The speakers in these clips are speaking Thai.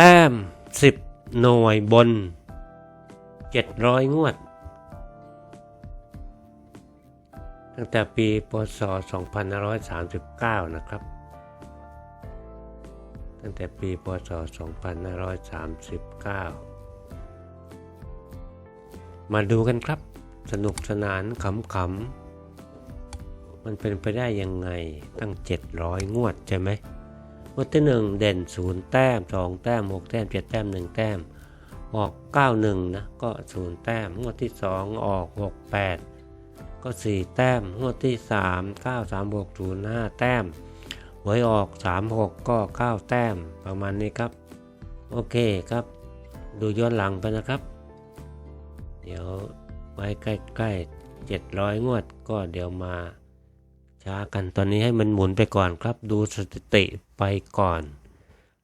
ต้มสิบหน่วยบนเจ็ดร้อยงวด ตั้งแต่ปีพศ2539 นะครับ ตั้งแต่ปีพศ2539 มาดูกันครับ สนุกสนานขำๆมันเป็นไปได้ยังไงตั้ง 700 งวดใช่ไหม งวดที่หนึ่งเด่นศูนย์แต้มสองแต้มหกแต้มเจ็ดแต้มหนึ่งแต้ม ออก 91 นะ ก็ศูนย์แต้ม งวดที่สองออก 68 ก็ 4 แต้ม งวดที่ 3 9 3 6 0 5 แต้มหวยออก 36 ก็ 9 แต้ม ประมาณนี้ครับ โอเคครับ ดูย้อนหลังไปนะครับ เดี๋ยวไว้ใกล้ๆ700 งวดก็เดี๋ยวมา ช้ากันตอนนี้ให้มันหมุนไปก่อนครับ ดูสถิติไปก่อน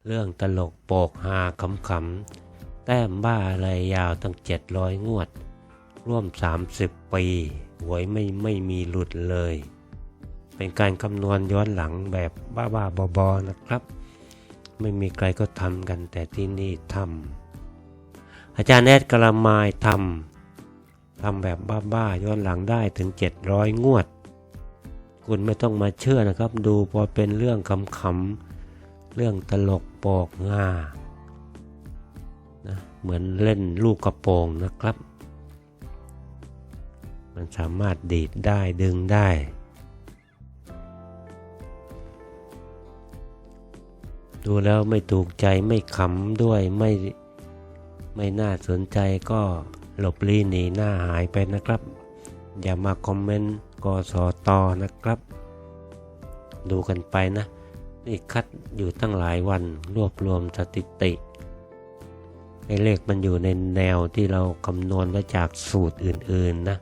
เรื่องตลกโปกฮาขำๆ แต้มบ้าอะไรยาวตั้ง 700 งวด ร่วม 30 ปีหวยไม่ไม่มีหลุดเลย เป็นการคำนวณย้อนหลังแบบบ้าๆบอๆนะครับ ไม่มีใครก็ทำกันแต่ที่นี่ทำอาจารย์แอดกระมายทำทำแบบบ้าๆย้อนหลังได้ถึง 700 งวด คุณไม่ต้องมาเชื่อนะครับ ดูพอเป็นเรื่องคำๆเรื่องตลกโปกง่านะเหมือนเล่นลูกกระโปรงนะครับ มันสามารถดีดได้ดึงได้ ดูแล้วไม่ถูกใจไม่ขำด้วยไม่ไม่น่าสนใจก็หลบลี้หนีหน้าหายไปนะครับ อย่ามาคอมเมนต์ กสตนะครับ ดูกันไปนะ นี่คัดอยู่ตั้งหลายวันรวบรวมสถิติไอ้เลขมันอยู่ในแนวที่เราคำนวณมาจากสูตรอื่นๆนะ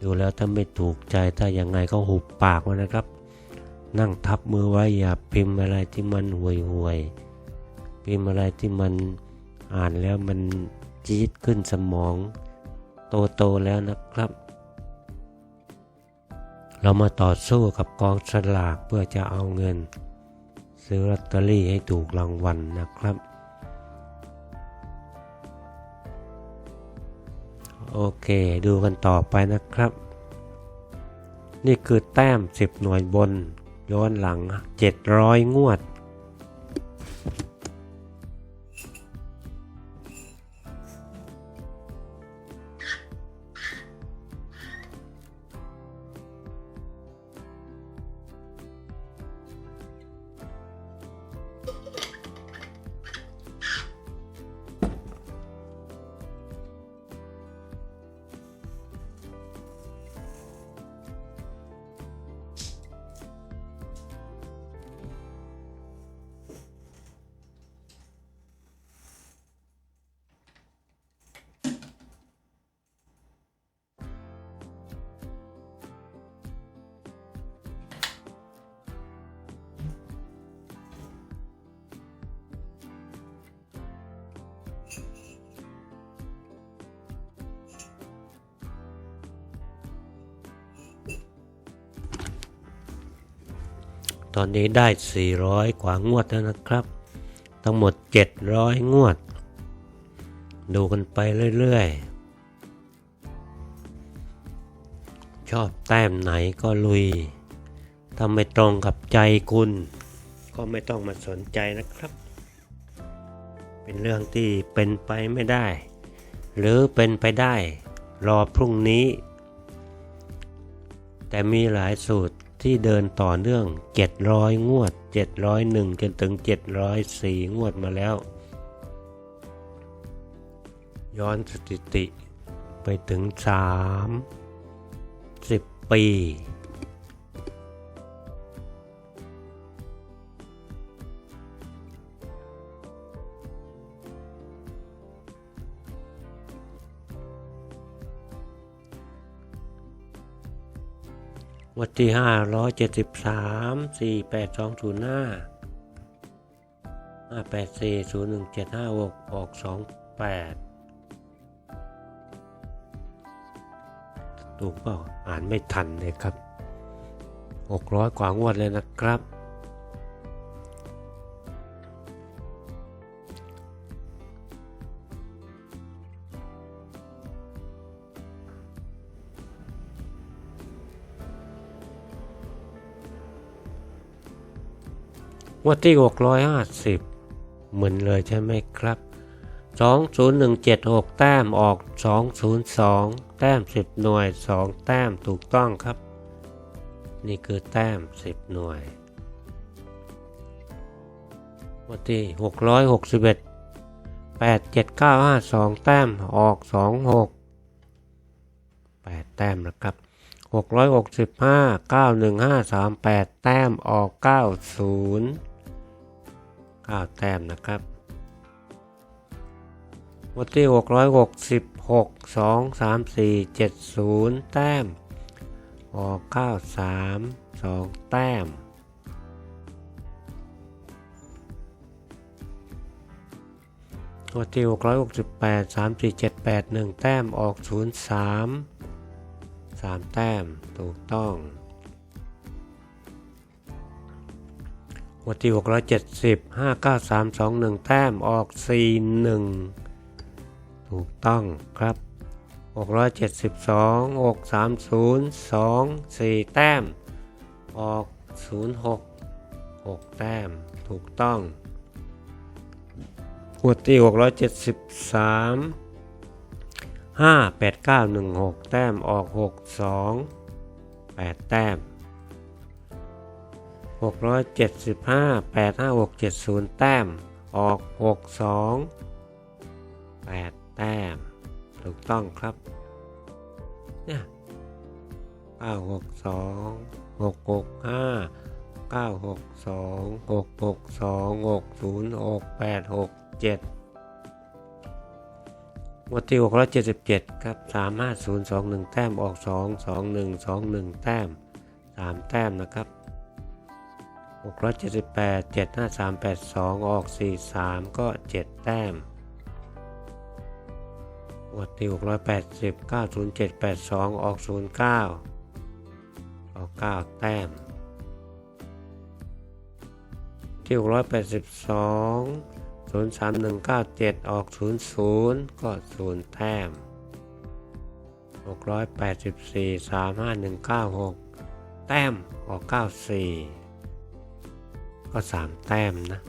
ดูแล้วถ้าไม่ถูกใจถ้ายังไงก็หุบปากไว้นะครับ นั่งทับมือไว้อย่าพิมพ์อะไรที่มันห่วยห่วยๆพิมพ์อะไรที่มันอ่านแล้วมันจี๊ดขึ้นสมอง โตๆแล้วนะครับ เรามาต่อสู้กับกองสลากเพื่อจะเอาเงิน ซื้อลอตเตอรี่ให้ถูกรางวัลนะครับ โอเคดูกันต่อไปนะครับ นี่คือแต้ม 10 หน่วยบน ย้อนหลัง 700 งวด ตอนนี้ได้ 400 กว่างวดแล้วนะครับ ทั้งหมด 700 งวด ดูกันไปเรื่อยๆ ชอบแต้มไหนก็ลุยถ้าไม่ตรงกับใจคุณ ก็ไม่ต้องมาสนใจนะครับ เป็นเรื่องที่เป็นไปไม่ได้ หรือเป็นไปได้ รอพรุ่งนี้ แต่มีหลายสูตร ที่เดินต่อเนื่อง 700 งวด 701 จนถึง 704 งวดมาแล้ว ย้อนสถิติไปถึง 3 10 ปี งเจ็ดห้าหกออกสองแปดถูกเปล่าอ่านไม่ทันเลยครับหกร้อยกว่างวดเลยนะครับ วดที่หกร้อยห้าสิบเหมือนเลยใช่ไหมครับสองศูนย์หนึ่งเจ็ดหกแต้มออกสองศูนย์สองแต้มสิบหน่วยสองแต้มถูกต้องครับ นี่คือแต้มสิบหน่วยงวดที่หกร้อยหกสิบเอ็ดแปดเจ็ดเก้าห้าสองแต้มออกสองหกแปดแต้มนะครับหกร้อยหกสิบห้าเก้าหนึ่งห้าสามแปดแต้มออกเก้าศูนย์เก้าแต้มนะครับวันที่หกร้อยหกสิบหกสองสามสี่เจ็ดศูนย์แต้ม ออกเก้าสามสองแต้มตัวที่หกร้อยหกสิบแปดสามสี่เจ็ดแปดหนึ่งแต้ม ออกศูนย์สามสามแต้ม ถูกต้อง วันที่หกร้อยเจ็ดสิบห้าเก้าสามสองหนึ่งแต้มออกสี่หนึ่งถูกต้องครับหกร้อยเจ็ดสิบสองหกสามศูนย์สองสี่แต้ม ออกศูนย์หกหกแต้ม ถูกต้องขวดที่หกร้อยเจ็ดสิบสามห้าแปดเก้าหนึ่งหกแต้มออกหกสองแปดแต้ม หกร้อยเจ็ดสิบห้าแปดห้าหกเจ็ดศูนย์แต้ม ออกหกสองแปดแต้ม ถูกต้องครับ เนี่ยเก้าหกสองหกหกห้าเก้าหกสองหกหกสองหกศูนย์หกแปดหกเจ็ดงวดที่หกร้อยเจ็ดสิบเจ็ดครับสามห้าศูนย์สองหนึ่งแต้ม ออกสองสองหนึ่งสองหนึ่งแต้มสามแต้มนะครับ หกร้อยเจ็ดสิบแปดเจ็ดห้าสามแปดสองออกสี่สามก็เจ็ดแต้มงวดที่หกร้อยแปดสิบเก้าศูนย์เจ็ดแปดสองออกศูนย์เก้าออกเก้าแต้ม ที่หกร้อยแปดสิบสองศูนย์สามหนึ่งเก้าเจ็ดออกศูนย์ศูนย์ก็ศูนย์แต้มหกร้อยแปดสิบสี่สามห้าหนึ่งเก้าหกแต้ม ออกเก็สามแต้มนะ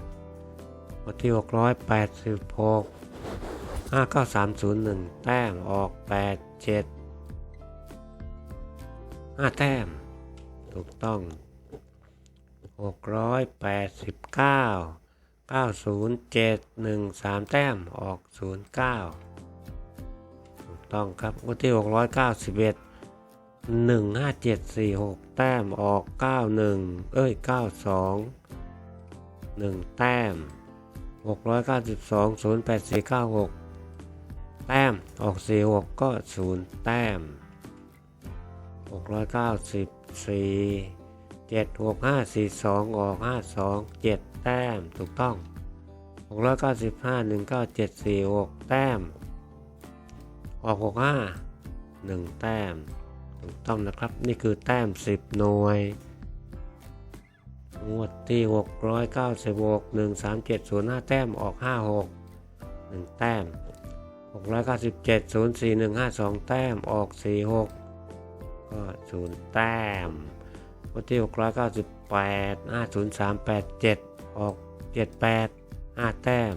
วันที่หกร้อยแปดสิบหกเก้าสามศูนย์หนึ่งแต้มออกแปดเจ็ดห้าแต้ม ถูกต้องหกร้อยแปดสิบเก้าเก้าศูนย์เจ็ดหนึ่งสามแต้มออกศูนย์เก้าถูกต้องครับงวดที่หกร้อยเก้าสิบเอ็ดหนึ่งห้าเจ็ดสี่หกแต้มออกเก้าหนึ่งเอ้ยเก้าสองหนึ่งแต้มหกร้อยเก้าสิบสองศูนย์แปดสี่เก้าหกแต้มออกสี่หกก็ศูนย์แต้มหกร้อยเก้าสิบสี่เจ็ดหกห้าสี่สองออกห้าสองเจ็ดแต้มถูกต้องหกร้อยเก้าสิบห้าหนึ่งเก้าเจ็ดสี่หกแต้ม ออกหกห้าหนึ่งแต้ม ถูกต้องนะครับ นี่คือแต้มสิบหน่วย งวดที่หกร้อยเก้าสิบหกหนึ่งสามเจ็ดศูนย์ห้าแต้มออกห้าหกหนึ่งแต้มหกร้อยเก้าสิบเจ็ดศูนย์สี่หนึ่งห้าสองแต้มออกสี่หกก็ศูนย์แต้มวันที่ 698 50387 ออก 78 5 แต้ม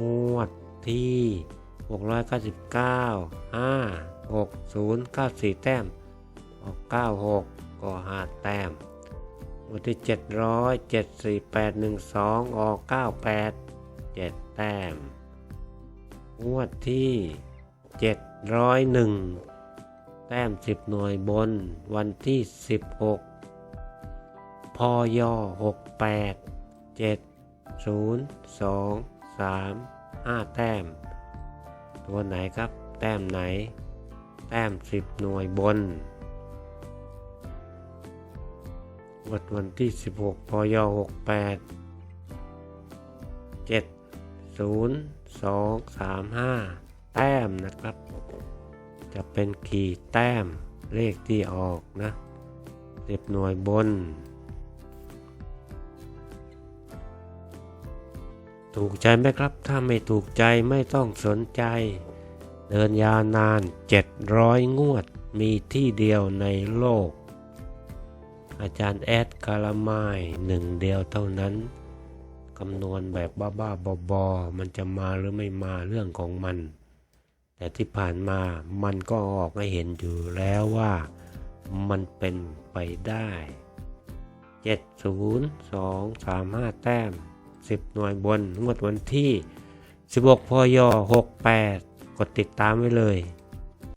งวดที่ 699 5 60 94 แต้มออก 96 ก็ 5 แต้ม วันที่ 700 748 12 ออก 98 7 แต้ม งวดที่ 701 แต้ม 10 หน่วยบน วันที่ 16 พย 68 7 0 2 3 5 แต้ม ตัวไหนครับ แต้มไหน แต้ม 10 หน่วยบน วันวันที่ 16 พย 68 7 0 2 3 5 แต้มนะครับ จะเป็นขีดแต้มเลขที่ออกนะสิบหน่วยบน ถูกใจไหมครับ ถ้าไม่ถูกใจไม่ต้องสนใจ เดินยาวนาน 700 งวดมีที่เดียวในโลก อาจารย์แอดกาลาไมายหนึ่งเดียวเท่านั้นคำนวณแบบบ้าๆบอๆมันจะมาหรือไม่มาเรื่องของมัน แต่ที่ผ่านมามันก็ออกให้เห็นอยู่แล้วว่ามันเป็นไปได้ 7 0 2 3 5 แต้ม 10 หน่วยบนงวดวันที่ 16พย68 กดติดตามไว้เลย